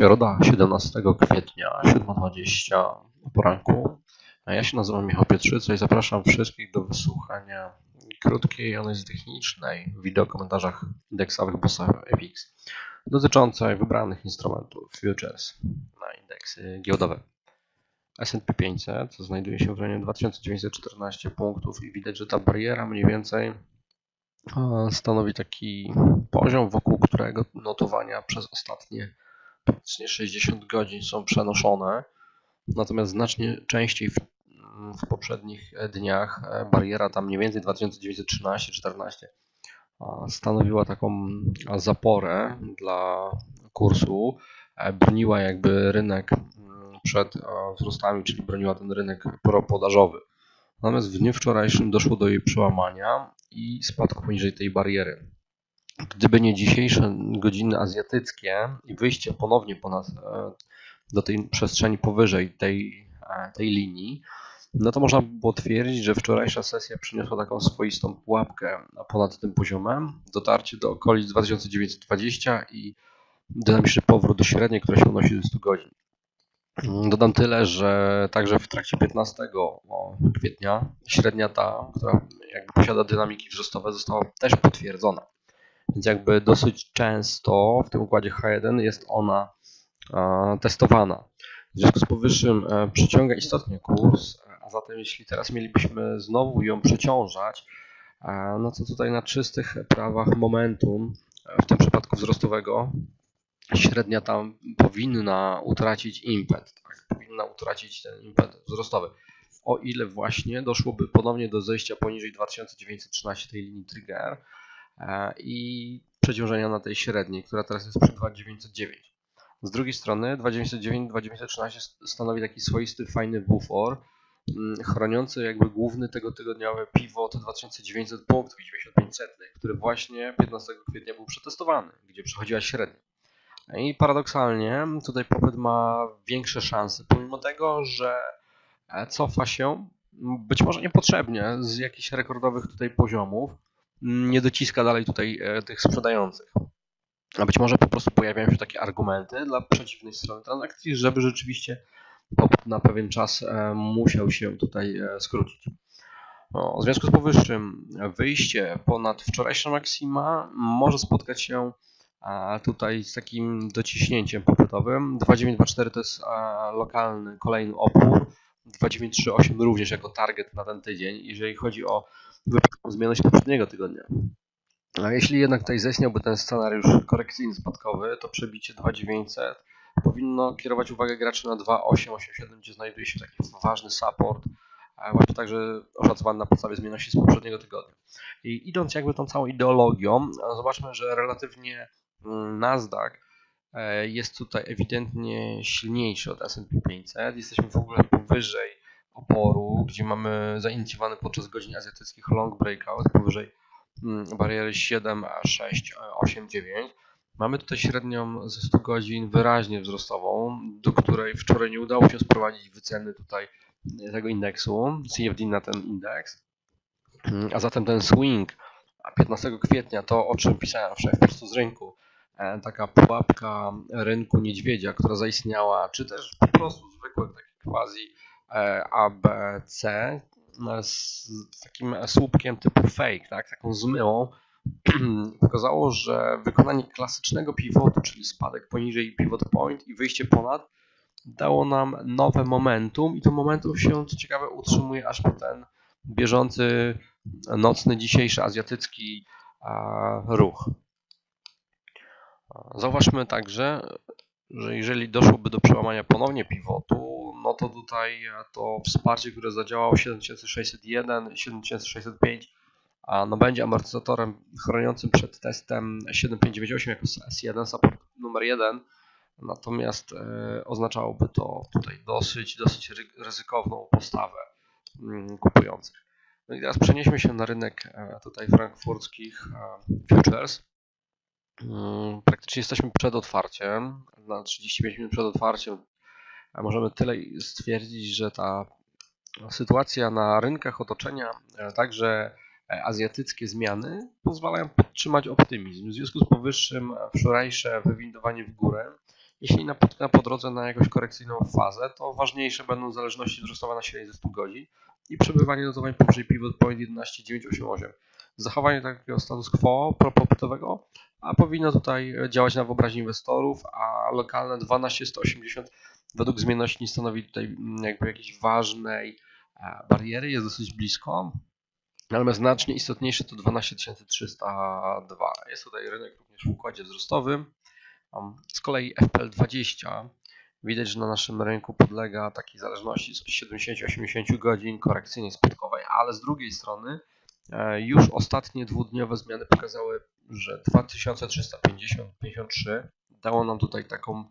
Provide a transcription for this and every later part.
Środa, 17 kwietnia, 7.20 o poranku. Ja się nazywam Michał Pietrzyca i zapraszam wszystkich do wysłuchania krótkiej analizy technicznej w wideo komentarzach indeksowych Bossa FX dotyczącej wybranych instrumentów futures na indeksy giełdowe. S&P 500 znajduje się w rejonie 2914 punktów i widać, że ta bariera mniej więcej e, stanowi taki poziom, wokół którego notowania przez ostatnie praktycznie 60 godzin są przenoszone, natomiast znacznie częściej w, w poprzednich dniach e, bariera tam mniej więcej 2913-14 stanowiła taką zaporę dla kursu, e, broniła jakby rynek mm, przed e, wzrostami, czyli broniła ten rynek propodażowy. Natomiast w dniu wczorajszym doszło do jej przełamania i spadku poniżej tej bariery. Gdyby nie dzisiejsze godziny azjatyckie i wyjście ponownie ponad, e, do tej przestrzeni powyżej tej, e, tej linii, no to można by było twierdzić, że wczorajsza sesja przyniosła taką swoistą pułapkę ponad tym poziomem, dotarcie do okolic 2920 i dynamiczny powrót do średniej, która się unosi ze 100 godzin. Dodam tyle, że także w trakcie 15 kwietnia średnia ta, która jakby posiada dynamiki wzrostowe, została też potwierdzona. Więc jakby dosyć często w tym układzie H1 jest ona testowana. W związku z powyższym e, przyciąga istotnie kurs, a zatem jeśli teraz mielibyśmy znowu ją przeciążać, no to tutaj na czystych prawach momentum, e, w tym przypadku wzrostowego, średnia tam powinna utracić impet, tak? powinna utracić ten impet wzrostowy. O ile właśnie doszłoby ponownie do zejścia poniżej 2913 tej linii trigger, E, i przeciążenia na tej średniej, która teraz jest przy 2909. Z drugiej strony 2909, 2913 stanowi taki swoisty, fajny bufor, mm, chroniący jakby główny tego tygodniowy pivot 2900 punktów 9500, który właśnie 15 kwietnia był przetestowany, gdzie przechodziła średnia. I paradoksalnie tutaj popyt ma większe szanse, pomimo tego, że e, cofa się być może niepotrzebnie z jakichś rekordowych tutaj poziomów, nie dociska dalej tutaj e, tych sprzedających. A być może po prostu pojawiają się takie argumenty dla przeciwnej strony transakcji, żeby rzeczywiście popyt na pewien czas e, musiał się tutaj e, skrócić. W związku z powyższym wyjście ponad wczorajsze maksima może spotkać się tutaj z takim dociśnięciem popytowym. 2924 to jest lokalny kolejny opór. 2938 również jako target na ten tydzień. Jeżeli chodzi o zmianę się poprzedniego tygodnia. A jeśli jednak tutaj zaistniałby ten scenariusz korekcyjny spadkowy, to przebicie 2900 powinno kierować uwagę graczy na 2887, gdzie znajduje się taki ważny support, właśnie także oszacowany na podstawie zmienności z poprzedniego tygodnia. I idąc jakby tą całą ideologią, zobaczmy, że relatywnie mm, Nasdaq e, jest tutaj ewidentnie silniejszy od S&P 500. Jesteśmy w ogóle powyżej oporu, gdzie mamy zainicjowany podczas godzin azjatyckich long breakout powyżej mm, bariery 7, 6, 8, 9. Mamy tutaj średnią ze 100 godzin wyraźnie wzrostową, do której wczoraj nie udało się sprowadzić wyceny tutaj tego indeksu, CFD na ten indeks. Mm, a zatem ten swing 15 kwietnia, to o czym pisałem wczoraj wprost z rynku, e, taka pułapka rynku niedźwiedzia, która zaistniała, czy też po prostu zwykłe takie quasi E, ABC e, z takim słupkiem typu fake, tak, taką zmyłą, pokazało, że wykonanie klasycznego pivotu, czyli spadek poniżej pivot point i wyjście ponad, dało nam nowe momentum i to momentum się, co ciekawe, utrzymuje aż po ten bieżący, nocny, dzisiejszy azjatycki ruch. Zauważmy także, że jeżeli doszłoby do przełamania ponownie pivotu, no to tutaj to wsparcie, które zadziałało 7601, 7605, a no będzie amortyzatorem chroniącym przed testem 7598 jako S1, support numer 1, natomiast e, oznaczałoby to tutaj dosyć, dosyć ryzykowną postawę mm, kupujących. No i teraz przenieśmy się na rynek e, tutaj frankfurckich e, futures. Mm, praktycznie jesteśmy przed otwarciem, na 35 minut przed otwarciem możemy tyle stwierdzić, że ta sytuacja na rynkach otoczenia, e, także e, azjatyckie zmiany pozwalają podtrzymać optymizm. W związku z powyższym wczorajsze wywindowanie w górę Jeśli napotka po drodze na jakąś korekcyjną fazę, to ważniejsze będą zależności wzrostowe na średniej ze 100 godzin i przebywanie notowań powyżej pivot point 11.988. Zachowanie takiego status quo propopytowego a powinno tutaj działać na wyobraźnię inwestorów, a lokalne 12180 według zmienności nie stanowi tutaj mm, jakby jakiejś ważnej e, bariery, jest dosyć blisko. Natomiast znacznie istotniejsze to 12302. Jest tutaj rynek również w układzie wzrostowym. Z kolei FPL20 widać, że na naszym rynku podlega takiej zależności z 70-80 godzin korekcyjnej spadkowej, ale z drugiej strony e, już ostatnie dwudniowe zmiany pokazały, że 2350-53 dało nam tutaj taką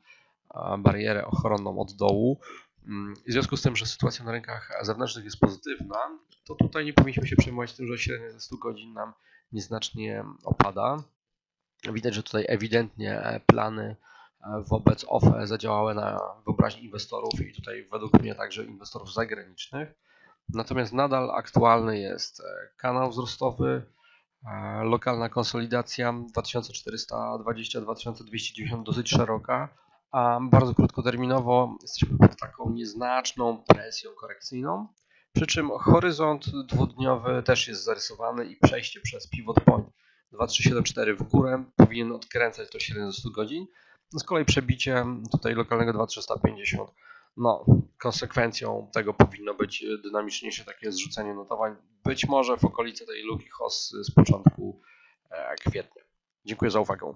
barierę ochronną od dołu. Mm, w związku z tym, że sytuacja na rynkach zewnętrznych jest pozytywna, to tutaj nie powinniśmy się przejmować tym, że średnia ze 100 godzin nam nieznacznie opada. Widać, że tutaj ewidentnie e, plany e, wobec OFE zadziałały na wyobraźni inwestorów i tutaj według mnie także inwestorów zagranicznych. Natomiast nadal aktualny jest e, kanał wzrostowy, lokalna konsolidacja 2420-2290 dosyć szeroka, a bardzo krótkoterminowo jesteśmy pod taką nieznaczną presją korekcyjną. Przy czym horyzont dwudniowy też jest zarysowany i przejście przez pivot point 2374 w górę powinien odkręcać to 700 godzin. No z kolei przebicie tutaj lokalnego 2350 no, konsekwencją tego powinno być dynamiczniejsze takie zrzucenie notowań, być może w okolicy tej luki HOS z początku e, kwietnia. Dziękuję za uwagę.